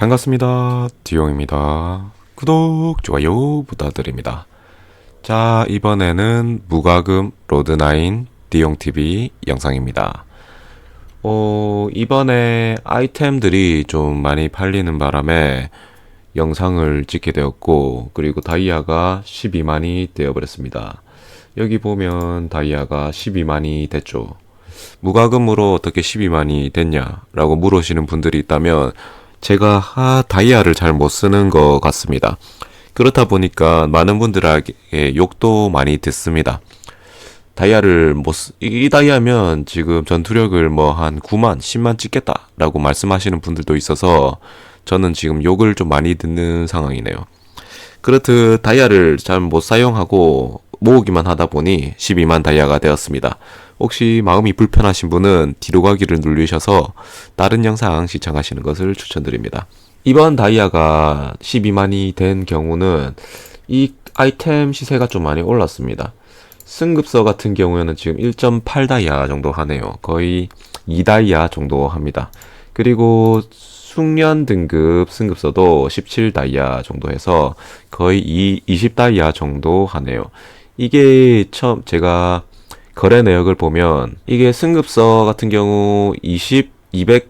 반갑습니다. 디용입니다. 구독, 좋아요 부탁드립니다. 자, 이번에는 무과금 로드9 디용TV 영상입니다. 어, 이번에 아이템들이 좀 많이 팔리는 바람에 영상을 찍게 되었고, 그리고 다이아가 12만이 되어버렸습니다. 여기 보면 다이아가 12만이 됐죠. 무과금으로 어떻게 12만이 됐냐 라고 물으시는 분들이 있다면 제가 아, 다이아를 잘 못 쓰는 것 같습니다. 그렇다 보니까 많은 분들에게 욕도 많이 듣습니다. 다이아를 못, 쓰, 이, 이 다이아면 지금 전투력을 뭐 한 9만, 10만 찍겠다라고 말씀하시는 분들도 있어서 저는 지금 욕을 좀 많이 듣는 상황이네요. 그렇듯 다이아를 잘 못 사용하고 모으기만 하다 보니 12만 다이아가 되었습니다. 혹시 마음이 불편하신 분은 뒤로 가기를 누르셔서 다른 영상 시청하시는 것을 추천드립니다. 이번 다이아가 12만이 된 경우는 이 아이템 시세가 좀 많이 올랐습니다. 승급서 같은 경우에는 지금 1.8 다이아 정도 하네요. 거의 2 다이아 정도 합니다. 그리고 숙련 등급 승급서도 17 다이아 정도 해서 거의 2, 20 다이아 정도 하네요. 이게 처음 제가 거래 내역을 보면 이게 승급서 같은 경우 20, 200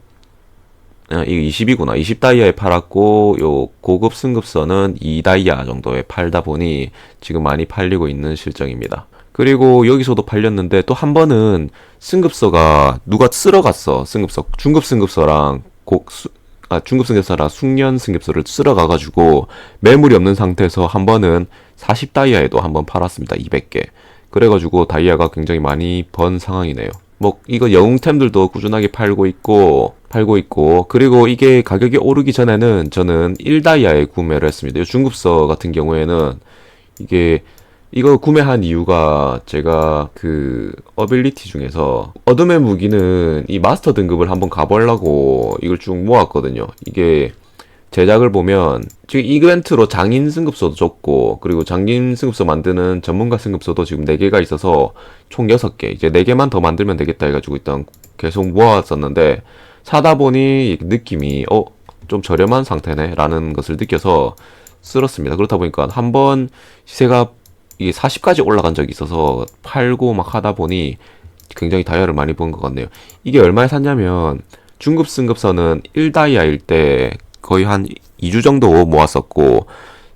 아, 이거 20이구나. 20 다이아에 팔았고 요 고급 승급서는 2 다이아 정도에 팔다 보니 지금 많이 팔리고 있는 실정입니다. 그리고 여기서도 팔렸는데 또 한 번은 승급서가 누가 쓸어 갔어. 승급서 중급 승급서랑 곡 수, 아, 중급 승급서랑 숙련 승급서를 쓸어 가가지고 매물이 없는 상태에서 한 번은 40 다이아에도 한 번 팔았습니다. 200개. 그래가지고 다이아가 굉장히 많이 번 상황이네요. 뭐 이거 영웅템들도 꾸준하게 팔고 있고 팔고 있고 그리고 이게 가격이 오르기 전에는 저는 1다이아에 구매를 했습니다. 이 중급서 같은 경우에는 이게 이거 구매한 이유가 제가 그 어빌리티 중에서 어둠의 무기는 이 마스터 등급을 한번 가보려고 이걸 쭉 모았거든요. 이게 제작을 보면 지금 이벤트로 장인 승급서도 줬고 그리고 장인 승급서 만드는 전문가 승급서도 지금 4개가 있어서 총 6개 이제 4개만 더 만들면 되겠다 해가지고 일단 계속 모았었는데 사다 보니 느낌이 어 좀 저렴한 상태네 라는 것을 느껴서 쓸었습니다 그렇다 보니까 한 번 시세가 이게 40까지 올라간 적이 있어서 팔고 막 하다 보니 굉장히 다이아를 많이 본 것 같네요 이게 얼마에 샀냐면 중급 승급서는 1다이아일 때 거의 한 2주 정도 모았었고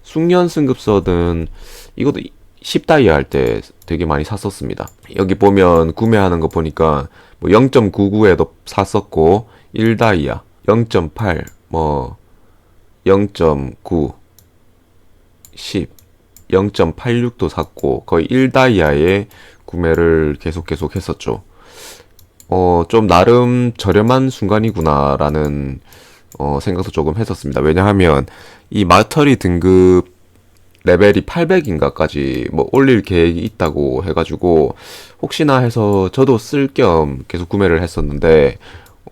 숙련 승급서는 이것도 10다이아 할 때 되게 많이 샀었습니다. 여기 보면 구매하는 거 보니까 뭐 0.99에도 샀었고 1다이아, 0.8, 뭐 0.9, 10, 0.86도 샀고 거의 1다이아에 구매를 계속 계속 했었죠. 어, 좀 나름 저렴한 순간이구나라는 어, 생각도 조금 했었습니다. 왜냐하면 이 마터리 등급 레벨이 800인가까지 뭐 올릴 계획이 있다고 해가지고 혹시나 해서 저도 쓸 겸 계속 구매를 했었는데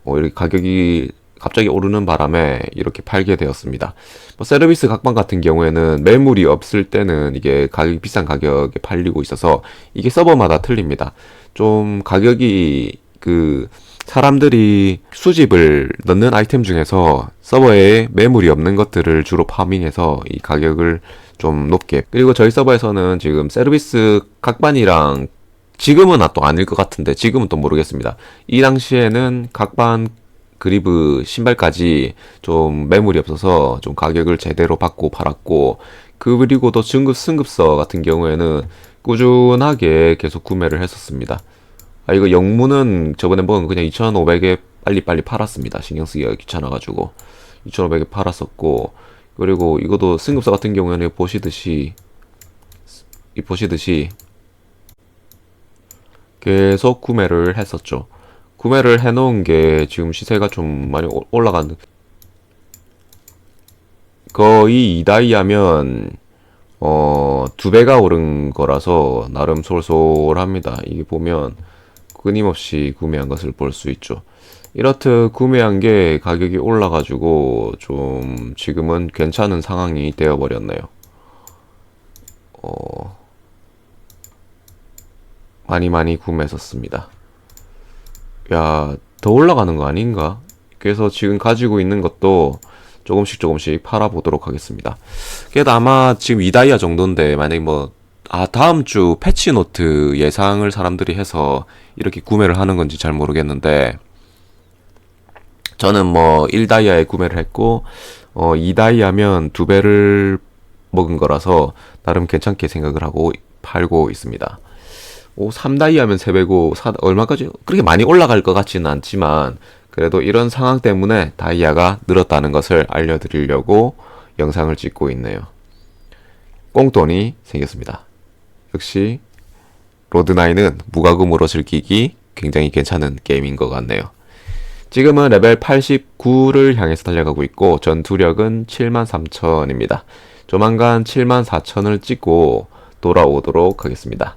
어, 이렇게 가격이 갑자기 오르는 바람에 이렇게 팔게 되었습니다. 뭐 서비스 각방 같은 경우에는 매물이 없을 때는 이게 가격이 비싼 가격에 팔리고 있어서 이게 서버마다 틀립니다. 좀 가격이 그 사람들이 수집을 넣는 아이템 중에서 서버에 매물이 없는 것들을 주로 파밍해서 이 가격을 좀 높게 그리고 저희 서버에서는 지금 서비스 각반이랑 지금은 또 아닐 것 같은데 지금은 또 모르겠습니다. 이 당시에는 각반 그리브 신발까지 좀 매물이 없어서 좀 가격을 제대로 받고 팔았고 그리고 또 중급 승급서 같은 경우에는 꾸준하게 계속 구매를 했었습니다. 아, 이거 영문은 저번에 본 그냥 2,500에 빨리빨리 팔았습니다. 신경 쓰기가 귀찮아가지고. 2,500에 팔았었고, 그리고 이것도 승급사 같은 경우에는 보시듯이, 이 보시듯이, 계속 구매를 했었죠. 구매를 해놓은 게 지금 시세가 좀 많이 올라간, 거의 2다이하면, 어, 두 배가 오른 거라서, 나름 솔솔합니다. 이게 보면, 끊임없이 구매한 것을 볼 수 있죠. 이렇듯 구매한 게 가격이 올라가지고 좀 지금은 괜찮은 상황이 되어버렸네요. 어, 많이 많이 구매했었습니다. 야, 더 올라가는 거 아닌가? 그래서 지금 가지고 있는 것도 조금씩 조금씩 팔아보도록 하겠습니다. 그래도 아마 지금 2다이아 정도인데 만약에 뭐 아, 다음 주 패치노트 예상을 사람들이 해서 이렇게 구매를 하는 건지 잘 모르겠는데 저는 뭐 1다이아에 구매를 했고 어 2다이아면 두 배를 먹은 거라서 나름 괜찮게 생각을 하고 팔고 있습니다. 오, 3다이아면 3배고 사, 얼마까지 그렇게 많이 올라갈 것 같지는 않지만 그래도 이런 상황 때문에 다이아가 늘었다는 것을 알려드리려고 영상을 찍고 있네요. 꽁돈이 생겼습니다. 역시 로드9은 무과금으로 즐기기 굉장히 괜찮은 게임인 것 같네요. 지금은 레벨 89를 향해서 달려가고 있고 전투력은 73,000입니다. 조만간 74,000을 찍고 돌아오도록 하겠습니다.